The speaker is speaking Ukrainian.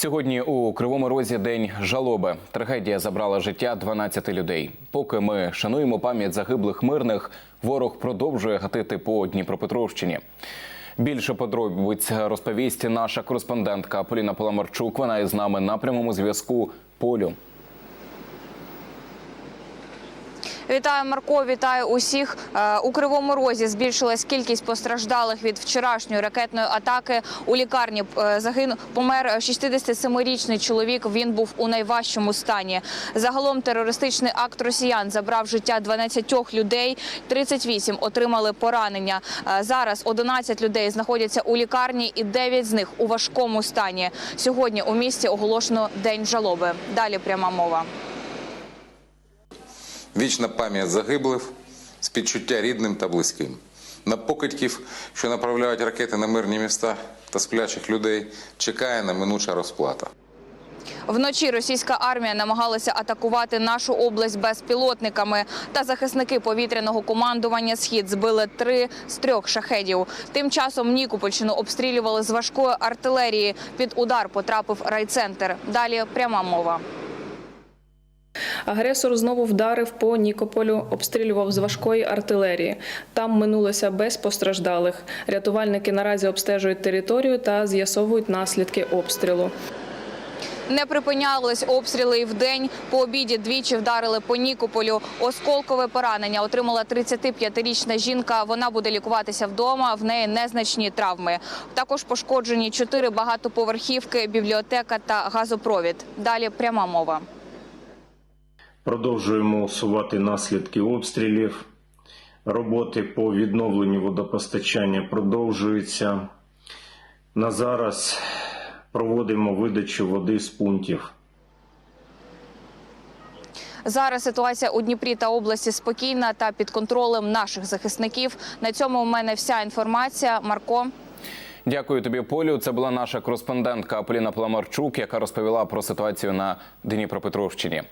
Сьогодні у Кривому Розі день жалоби. Трагедія забрала життя 12 людей. Поки ми шануємо пам'ять загиблих мирних, ворог продовжує гатити по Дніпропетровщині. Більше подробиць розповість наша кореспондентка Поліна Поламарчук. Вона із нами на прямому зв'язку. Полю. Вітаю, Марко. Вітаю усіх. Е, У Кривому Розі збільшилась кількість постраждалих від вчорашньої ракетної атаки. У лікарні е, загинув помер 67-річний чоловік. Він був у найважчому стані. Загалом терористичний акт росіян забрав життя 12 людей. 38 отримали поранення. Е, Зараз 11 людей знаходяться у лікарні, і 9 з них у важкому стані. Сьогодні у місті оголошено день жалоби. Далі пряма мова. Вічна пам'ять загиблих, співчуття рідним та близьким. На покидьків, що направляють ракети на мирні міста та сплячих людей, чекає неминуча розплата. Вночі російська армія намагалася атакувати нашу область безпілотниками. Та захисники повітряного командування Схід збили три з трьох шахедів. Тим часом Нікопольщину обстрілювали з важкої артилерії. Під удар потрапив райцентр. Далі пряма мова. Агресор знову вдарив по Нікополю, обстрілював з важкої артилерії. Там минулося без постраждалих. Рятувальники наразі обстежують територію та з'ясовують наслідки обстрілу. Не припинялись обстріли і вдень. По обіді двічі вдарили по Нікополю. Осколкове поранення отримала 35-річна жінка. Вона буде лікуватися вдома. В неї незначні травми. Також пошкоджені чотири багатоповерхівки, бібліотека та газопровід. Далі пряма мова. Продовжуємо усувати наслідки обстрілів. Роботи по відновленню водопостачання продовжуються. На зараз проводимо видачу води з пунктів. Зараз ситуація у Дніпрі та області спокійна та під контролем наших захисників. На цьому у мене вся інформація. Марко. Дякую тобі, Полю. Це була наша кореспондентка Поліна Пламарчук, яка розповіла про ситуацію на Дніпропетровщині.